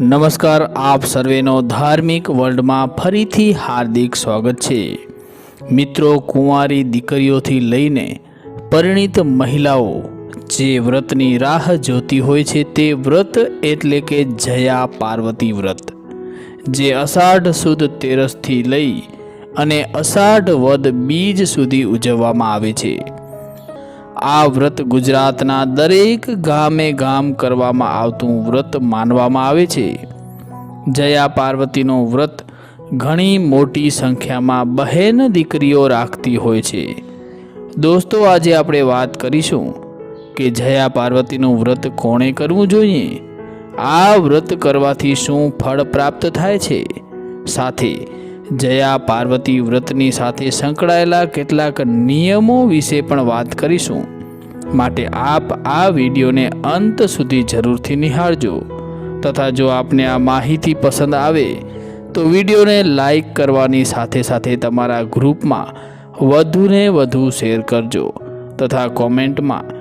નમસ્કાર, આપ સર્વેનો ધાર્મિક વર્લ્ડમાં ફરીથી હાર્દિક સ્વાગત છે. મિત્રો, કુંવારી દીકરીઓથી લઈને પરિણીત મહિલાઓ, જે વ્રતની રાહ જોતી હોય છે તે વ્રત એટલે કે જયા પાર્વતી વ્રત, જે અષાઢ સુદ તેરસથી લઈ અને અષાઢ વદ બીજ સુધી ઉજવવામાં આવે છે. આ વ્રત ગુજરાતના દરેક ગામે ગામ કરવામાં આવતું વ્રત માનવામાં આવે છે. જયા પાર્વતીનું વ્રત ઘણી મોટી સંખ્યામાં બહેન દીકરીઓ રાખતી હોય છે. દોસ્તો, આજે આપણે વાત કરીશું કે જયા પાર્વતીનું વ્રત કોણે કરવું જોઈએ? આ વ્રત કરવાથી શું ફળ પ્રાપ્ત થાય છે? સાથે જયા પાર્વતી વ્રતની સાથે સંકળાયેલા કેટલાક નિયમો વિશે પણ વાત કરીશું. માટે આપ આ વિડીયોને અંત સુધી જરૂરથી નિહાળજો. તથા જો આપને આ માહિતી પસંદ આવે, તો વિડીયોને લાઈક કરવાની સાથે સાથે તમારા ગ્રુપમાં વધુને વધુ શેર કરજો. તથા કોમેન્ટમાં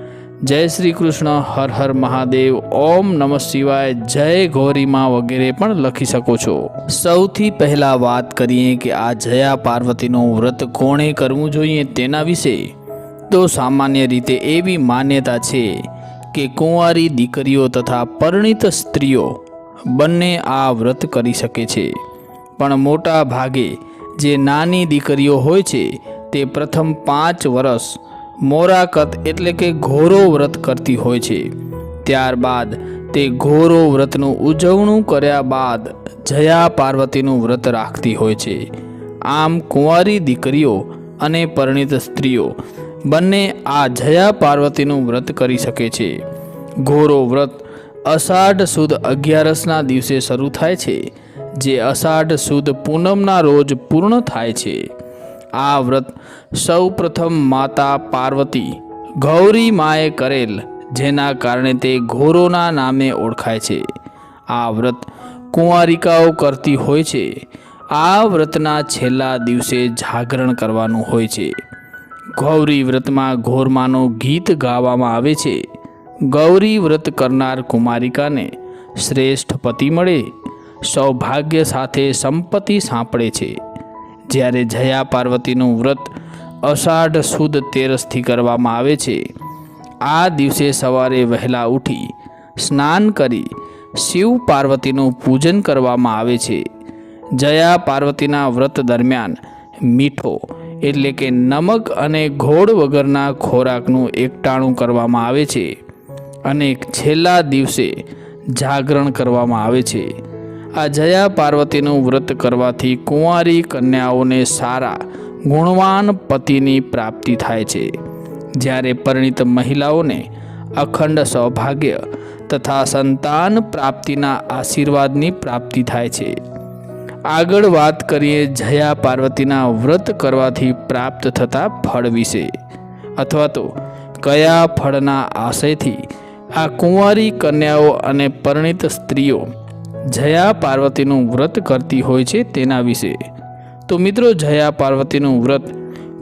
જય શ્રી કૃષ્ણ, હર હર મહાદેવ, ઓમ નમઃ શિવાય, જય ગૌરીમાં વગેરે પણ લખી શકો છો. સૌથી પહેલા વાત કરીએ કે આ જયા પાર્વતીનું વ્રત કોણે કરવું જોઈએ તેના વિશે. તો સામાન્ય રીતે એવી માન્યતા છે કે કુંવારી દીકરીઓ તથા પરણિત સ્ત્રીઓ બંને આ વ્રત કરી શકે છે. પણ મોટા ભાગે જે નાની દીકરીઓ હોય છે તે પ્રથમ પાંચ વર્ષ મોરાકત એટલે કે ઘોરો વ્રત કરતી હોય છે. ત્યારબાદ તે ઘોરો વ્રતનું ઉજવણું કર્યા બાદ જયા પાર્વતીનું વ્રત રાખતી હોય છે. આમ કુંવારી દીકરીઓ અને પરિણીત સ્ત્રીઓ બંને આ જયા પાર્વતીનું વ્રત કરી શકે છે. ઘોરો વ્રત અષાઢ સુદ અગિયારસના દિવસે શરૂ થાય છે, જે અષાઢ સુદ પૂનમના રોજ પૂર્ણ થાય છે. આ વ્રત સૌ પ્રથમ માતા પાર્વતી ગૌરી માએ કરેલ, જેના કારણે તે ઘોરોના નામે ઓળખાય છે. આ વ્રત કુંવારિકાઓ કરતી હોય છે. આ વ્રતના છેલ્લા દિવસે જાગરણ કરવાનું હોય છે. ગૌરી વ્રતમાં ઘોરમાનું ગીત ગાવામાં આવે છે. ગૌરી વ્રત કરનાર કુમારિકાને શ્રેષ્ઠ પતિ મળે. સૌભાગ્ય સાથે સંપત્તિ સાંપડે છે. જ્યારે જયા પાર્વતીનું વ્રત અષાઢ સુદ તેરસથી કરવામાં આવે છે, આ દિવસે સવારે વહેલા ઉઠી સ્નાન કરી શિવ પાર્વતીનું પૂજન કરવામાં આવે છે. જયા પાર્વતીના વ્રત દરમિયાન મીઠો એટલે કે નમક અને ઘોળ વગરના ખોરાકનું એકટાણું કરવામાં આવે છે અને છેલ્લા દિવસે જાગરણ કરવામાં આવે છે. આ જયા પાર્વતીનું વ્રત કરવાથી કુંવારી કન્યાઓને સારા, ગુણવાન પતિની પ્રાપ્તિ થાય છે. જ્યારે પરિણીત મહિલાઓને અખંડ સૌભાગ્ય તથા સંતાન પ્રાપ્તિના આશીર્વાદની પ્રાપ્તિ થાય છે. આગળ વાત કરીએ જયા પાર્વતીના વ્રત કરવાથી પ્રાપ્ત થતા ફળ વિશે. અથવા તો કયા ફળના આશયથી આ કુંવારી કન્યાઓ અને પરિણિત સ્ત્રીઓ જયા પાર્વતીનું વ્રત કરતી હોય છે તેના વિશે. તો મિત્રો, જયા પાર્વતીનું વ્રત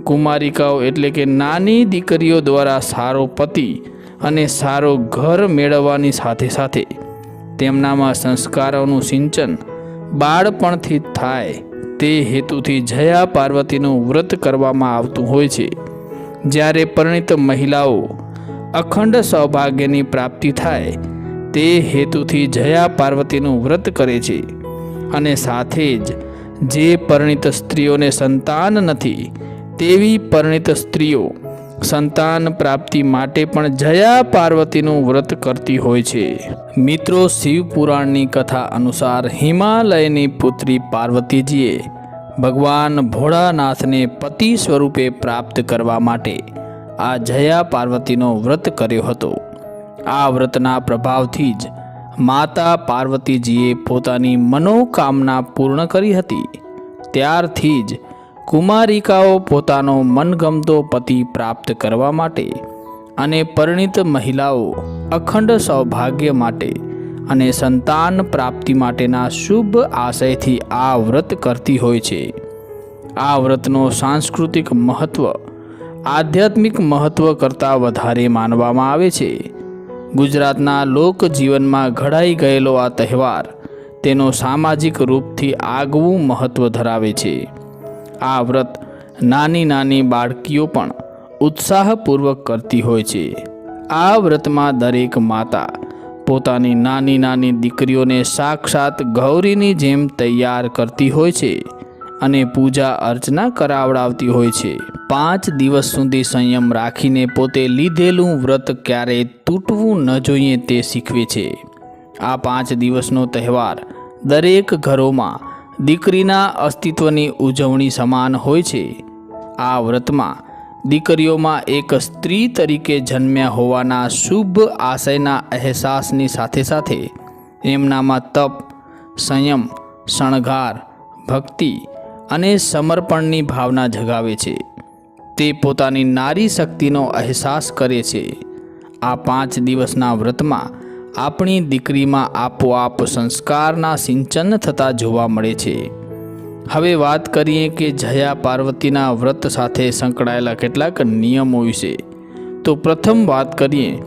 કુમારિકાઓ એટલે કે નાની દીકરીઓ દ્વારા સારો પતિ અને સારો ઘર મેળવવાની સાથે સાથે તેમનામાં સંસ્કારોનું સિંચન બાળપણથી થાય. તે હેતુથી જયા પાર્વતીનું વ્રત કરવામાં આવતું હોય છે. જ્યારે પરિણીત મહિલાઓ અખંડ સૌભાગ્યની પ્રાપ્તિ થાય તે હેતુથી જયા પાર્વતીનું વ્રત કરે છે. અને સાથે જ જે પરિણિત સ્ત્રીઓને સંતાન નથી, તેવી પરિણિત સ્ત્રીઓ સંતાન પ્રાપ્તિ માટે પણ જયા પાર્વતીનું વ્રત કરતી હોય છે. મિત્રો શિવ પુરાણની કથા અનુસાર હિમાલયની પુત્રી પાર્વતીજીએ ભગવાન ભોળાનાથને પતિ સ્વરૂપે પ્રાપ્ત કરવા માટે આ જયા પાર્વતીનો વ્રત કર્યો હતો. આ વ્રતના પ્રભાવથી જ માતા પાર્વતીજીએ પોતાની મનોકામના પૂર્ણ કરી હતી. ત્યારથી જ કુમારિકાઓ પોતાનો મનગમતો પતિ પ્રાપ્ત કરવા માટે અને પરિણિત મહિલાઓ અખંડ સૌભાગ્ય માટે અને સંતાન પ્રાપ્તિ માટેના શુભ આશયથી આ વ્રત કરતી હોય છે. આ વ્રતનો સાંસ્કૃતિક મહત્ત્વ આધ્યાત્મિક મહત્ત્વ કરતાં વધારે માનવામાં આવે છે. ગુજરાતના લોકજીવનમાં ઘડાઈ ગયેલો આ તહેવાર તેનો સામાજિક રૂપથી આગવું મહત્ત્વ ધરાવે છે. આ વ્રત નાની નાની બાળકીઓ પણ ઉત્સાહપૂર્વક કરતી હોય છે. આ વ્રતમાં દરેક માતા પોતાની નાની નાની દીકરીઓને સાક્ષાત ગૌરીની જેમ તૈયાર કરતી હોય છે અને પૂજા અર્ચના કરાવડાવતી હોય છે. પાંચ દિવસ સુધી સંયમ રાખીને પોતે લીધેલું વ્રત ક્યારેય તૂટવું ન જોઈએ તે શીખવે છે. આ પાંચ દિવસનો તહેવાર દરેક ઘરોમાં દીકરીના અસ્તિત્વની ઉજવણી સમાન હોય છે. આ વ્રતમાં દીકરીઓમાં એક સ્ત્રી તરીકે જન્મ્યા હોવાના શુભ આશયના અહેસાસની સાથે સાથે એમનામાં તપ, સંયમ, શણગાર, ભક્તિ અને સમર્પણની ભાવના જગાવે છે. તે પોતાની નારી શક્તિનો અહેસાસ કરે છે. આ પાંચ દિવસના વ્રતમાં આપણી દીકરીમાં આપોઆપ સંસ્કારના સિંચન થતા જોવા મળે છે. હવે વાત કરીએ કે જયા પાર્વતીના વ્રત સાથે સંકળાયેલા કેટલાક નિયમો વિશે. તો પ્રથમ વાત કરીએ,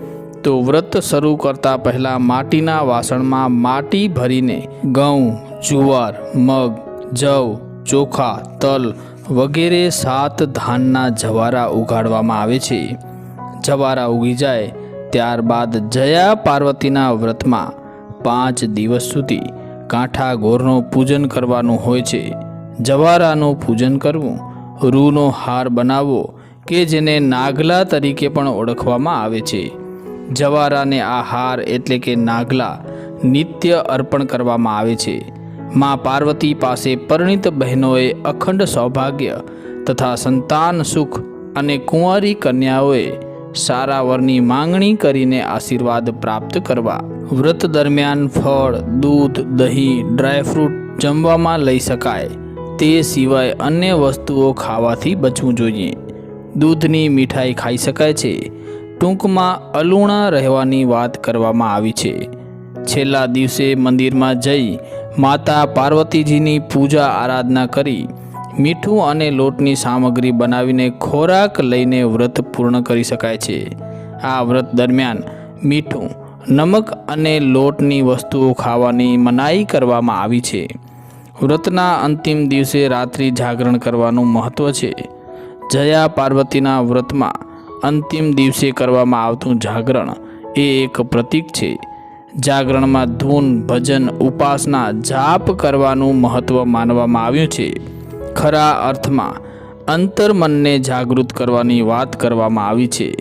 તો વ્રત શરૂ કરતા પહેલાં માટીના વાસણમાં માટી ભરીને ઘઉં, જુવાર, મગ, જવ, ચોખા, તલ વગેરે સાત ધાનના જવારા ઉગાડવામાં આવે છે. જવારા ઉગી જાય ત્યારબાદ જયા પાર્વતીના વ્રતમાં પાંચ દિવસ સુધી કાંઠા ગોરનું પૂજન કરવાનું હોય છે. જવારાનું પૂજન કરવું, રૂનો હાર બનાવવો કે જેને નાગલા તરીકે પણ ઓળખવામાં આવે છે. જવારાને આ હાર એટલે કે નાગલા નિત્ય અર્પણ કરવામાં આવે છે. માં પાર્વતી પાસે પરણિત બહેનોએ અખંડ સૌભાગ્ય તથા સંતાન સુખ અને કુંવારી કન્યાઓએ સારા વરની માંગણી કરીને આશીર્વાદ પ્રાપ્ત કરવા વ્રત દરમિયાન ફળ, દૂધ, દહીં ડ્રાયફ્રૂટ જમવામાં લઈ શકાય. તે સિવાય અન્ય વસ્તુઓ ખાવાથી બચવું જોઈએ. દૂધની મીઠાઈ ખાઈ શકાય છે. ટૂંકમાં અલુણા રહેવાની વાત કરવામાં આવી છે. છેલ્લા દિવસે મંદિરમાં જઈ માતા પાર્વતીજીની પૂજા આરાધના કરી, મીઠું અને લોટની સામગ્રી બનાવીને ખોરાક લઈને વ્રત પૂર્ણ કરી શકાય છે. આ વ્રત દરમિયાન મીઠું, નમક અને લોટની વસ્તુઓ ખાવાની મનાઈ કરવામાં આવી છે. વ્રતના અંતિમ દિવસે રાત્રિ જાગરણ કરવાનું મહત્ત્વ છે. જયા પાર્વતીના વ્રતમાં અંતિમ દિવસે કરવામાં આવતું જાગરણ એ એક પ્રતીક છે. જાગરણમાં ધૂન, ભજન, ઉપાસના, જાપ કરવાનું મહત્ત્વ માનવામાં આવ્યું છે. ખરા અર્થમાં, અંતર્મનને જાગૃત કરવાની વાત કરવામાં આવી છે.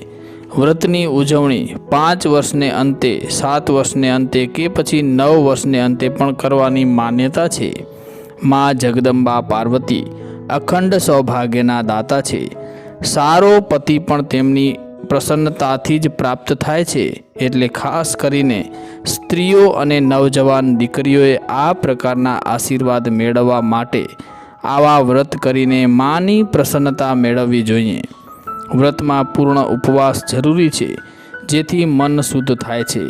વ્રતની ઉજવણી પાંચ વર્ષને અંતે, સાત વર્ષને અંતે કે પછી નવ વર્ષને અંતે પણ કરવાની માન્યતા છે. મા જગદંબા પાર્વતી અખંડ સૌભાગ્યના દાતા છે. સારો પતિ પણ તેમની પ્રસન્નતાથી જ પ્રાપ્ત થાય છે, એટલે ખાસ કરીને સ્ત્રીઓ અને નવજવાન દીકરીઓએ આ પ્રકારના આશીર્વાદ મેળવવા માટે આવા વ્રત કરીને માની પ્રસન્નતા મેળવવી જોઈએ. વ્રતમાં પૂર્ણ ઉપવાસ જરૂરી છે, જેથી મન શુદ્ધ થાય છે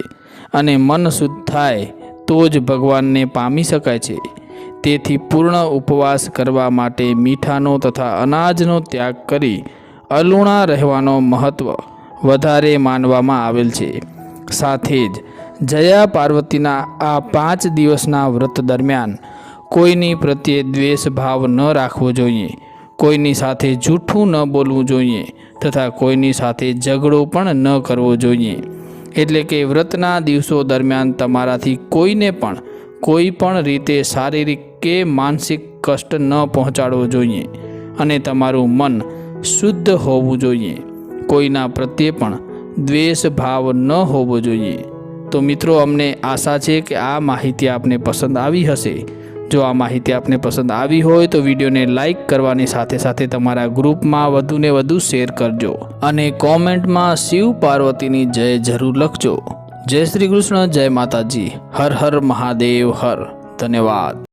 અને મન શુદ્ધ થાય તો જ ભગવાનને પામી શકાય છે. તેથી પૂર્ણ ઉપવાસ કરવા માટે મીઠાનો તથા અનાજનો ત્યાગ કરી અલુણા રહેવાનો મહત્ત્વ વધારે માનવામાં આવેલ છે. સાથે જ જયા પાર્વતીના આ પાંચ દિવસના વ્રત દરમિયાન કોઈની પ્રત્યે દ્વેષ ભાવ ન રાખવો જોઈએ. કોઈની સાથે જૂઠું ન બોલવું જોઈએ તથા કોઈની સાથે ઝઘડો પણ ન કરવો જોઈએ. એટલે કે વ્રતના દિવસો દરમિયાન તમારાથી કોઈને પણ કોઈ પણ રીતે શારીરિક કે માનસિક કષ્ટ ન પહોંચાડવો જોઈએ અને તમારું મન શુદ્ધ હોવું જોઈએ. કોઈના પ્રત્યે પણ દ્વેષ ભાવ ન હોવો જોઈએ. તો મિત્રો, અમને આશા છે કે આ માહિતી આપને પસંદ આવી હશે. જો આ માહિતી આપને પસંદ આવી હોય તો વિડીયોને લાઇક કરવાની સાથે સાથે તમારા ગ્રુપમાં વધુને વધુ શેર કરજો અને કોમેન્ટમાં શિવ પાર્વતીની જય જરૂર લખજો. જય શ્રી કૃષ્ણ, જય માતાજી. હર હર મહાદેવ, હર. ધન્યવાદ.